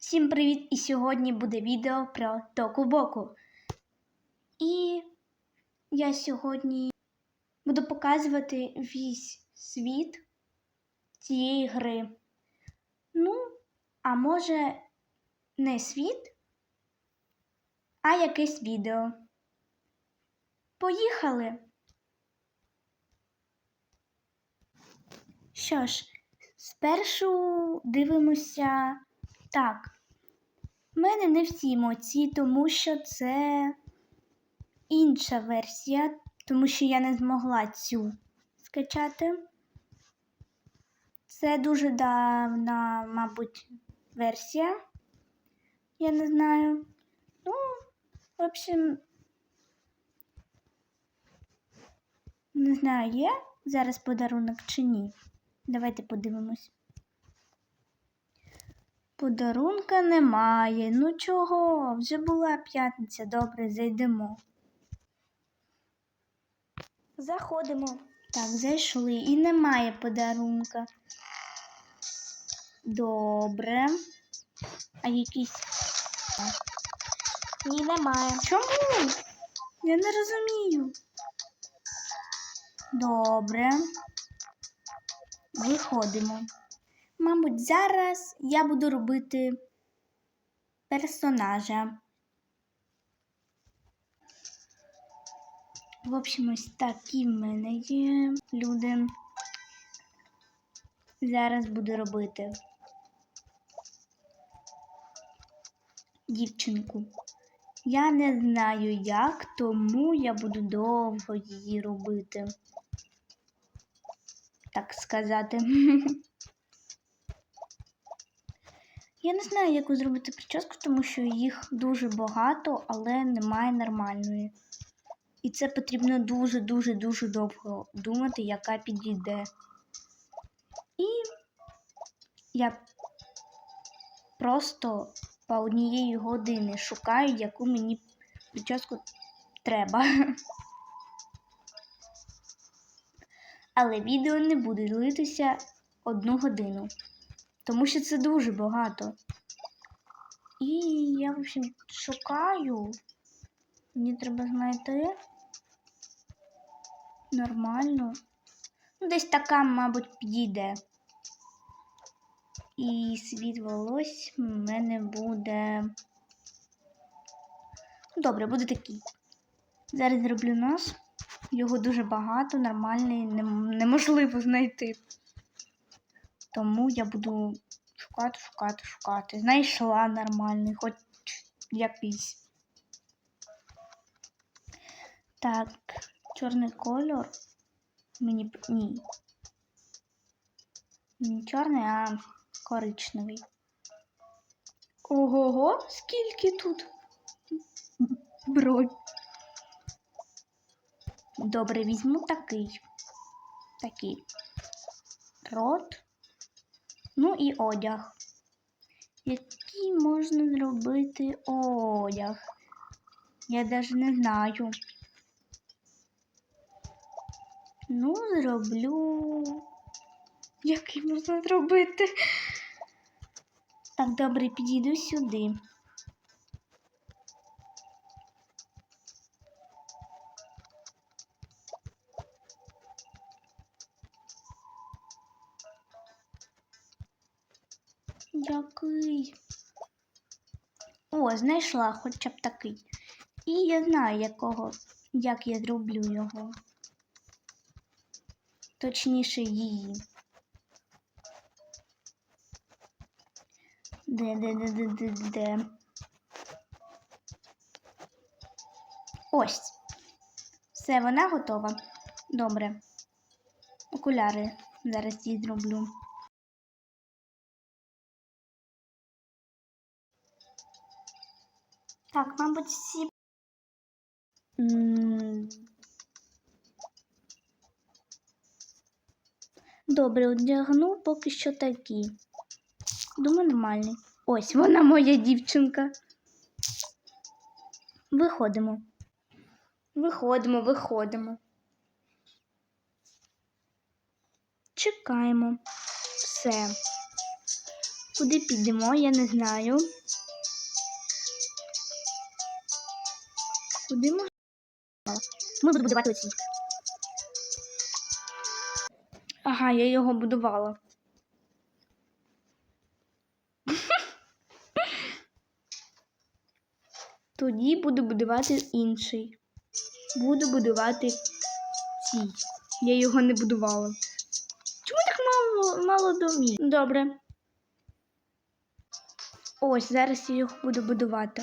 Всім привіт! І сьогодні буде відео про Току-Боку. І я сьогодні буду показувати весь світ цієї гри. Ну, а може, не світ, а якесь відео. Поїхали! Що ж, спершу дивимося так. В мене не всі емоції, тому що це інша версія, тому що я не змогла цю скачати. Це дуже давна, мабуть, версія. Я не знаю. Ну, в общем, не знаю, є зараз подарунок чи ні. Давайте подивимось. Подарунка немає. Ну чого? Вже була п'ятниця. Добре, зайдемо. Заходимо. Так, зайшли. І немає подарунка. Добре. А якийсь. Ні, немає. Чому? Я не розумію. Добре. Виходимо. Мабуть, зараз я буду робити персонажа. В общем, ось такі в мене є люди. Зараз буду робити дівчинку. Я не знаю як, тому я буду довго її робити. Так сказати. Я не знаю, як зробити прическу, тому що їх дуже багато, але немає нормальної. І це потрібно дуже-дуже-дуже довго думати, яка підійде. І я просто по однієї години шукаю, яку мені прическу треба. Але відео не буде длитися одну годину тому що це дуже багато. І я, в общем, шукаю. Мені треба знайти. Нормально. Ну, десь така, мабуть, підійде. І світ волос в мене буде. Добре, буде такий. Зараз зроблю нос. Його дуже багато, нормальний, неможливо знайти. Тому я буду шукати, шукати, шукати. Знайшла нормальний, хоч якийсь. Так, чорний кольор. Мені ні. Не чорний, а коричневий. Ого, скільки тут бровь. Добре, візьму такий. Такий. Рот. Ну і одяг. Який можна зробити одяг? Я навіть не знаю. Ну, зроблю. Який можна зробити? Так, добре, підійду сюди. Який? О, знайшла хоча б такий. І я знаю, якого, як я зроблю його. Точніше її. Де, де, де, де, де, де. Ось. Все, вона готова. Добре. Окуляри зараз її зроблю. Так, мабуть, всі. Добре, одягну поки що такі. Думаю, нормальний. Ось вона моя дівчинка. Виходимо. Виходимо, виходимо. Чекаємо. Все. Куди підемо, я не знаю. Куди ми? Ми будемо будувати оці. Ага, я його будувала. Тоді буду будувати інший. Буду будувати цій. Я його не будувала. Чому так мало, мало домів? Добре. Ось, зараз я його буду будувати.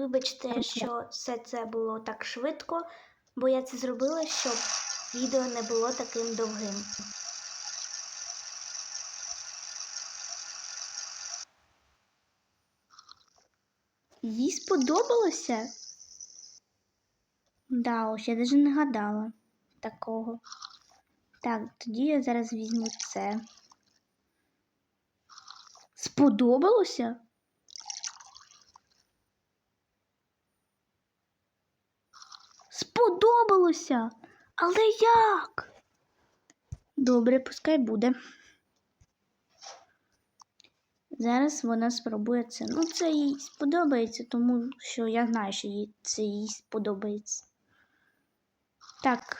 Вибачте, що все це було так швидко, бо я це зробила, щоб відео не було таким довгим. Їй сподобалося? Да, ось я навіть не гадала такого. Так, тоді я зараз візьму це. Сподобалося? Сподобалося. Але як? Добре, пускай буде. Зараз вона спробує це. Ну, це їй сподобається, тому що я знаю, що їй це їй сподобається. Так.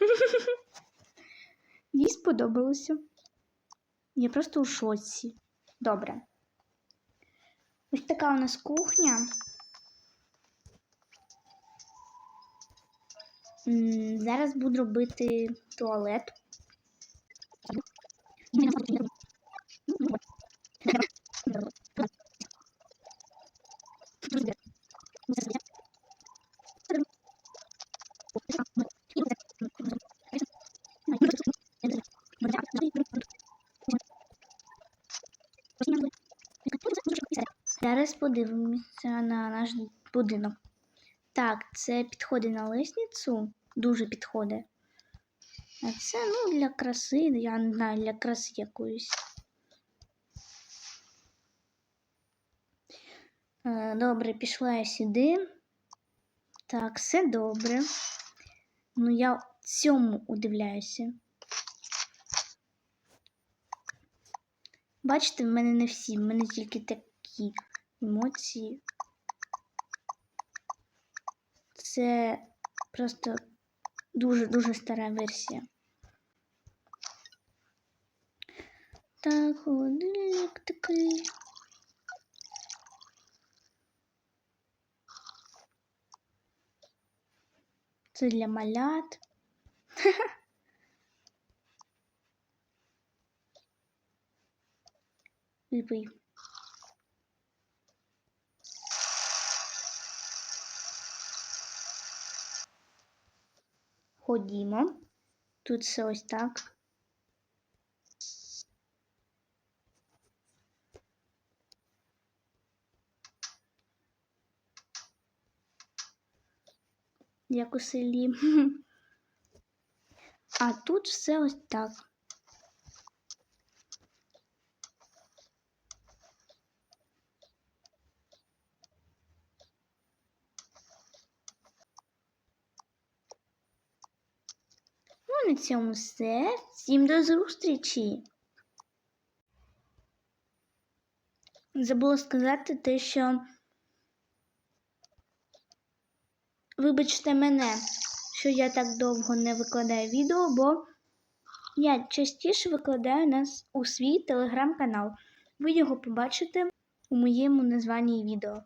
Їй сподобалося. Я просто у шоці. Добре. Ось така у нас кухня. Зараз буду робити туалет. Зараз подивимося на наш будинок. Так, це підходить на лестницю, дуже підходить. А це ну, для краси, я не знаю, для краси якоїсь. Е, Добре, пішла я сюди. Так, все добре. Ну, я цьому удивляюся. Бачите, в мене не всі, в мене тільки такі емоції. Це просто дуже-дуже стара версія. Так, холодильник такий. Це для малят. Випий. Ходімо. Тут все ось так. Як у селі. А тут все ось так. На цьому все. Всім до зустрічі. Забула сказати те, що вибачте мене, що я так довго не викладаю відео, бо я частіше викладаю нас у свій телеграм-канал. Ви його побачите у моєму названні відео.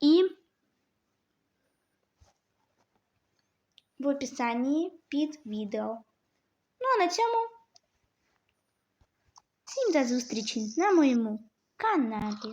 І в описанні під відео. Ну а на цьому всім до зустрічі на моєму каналі.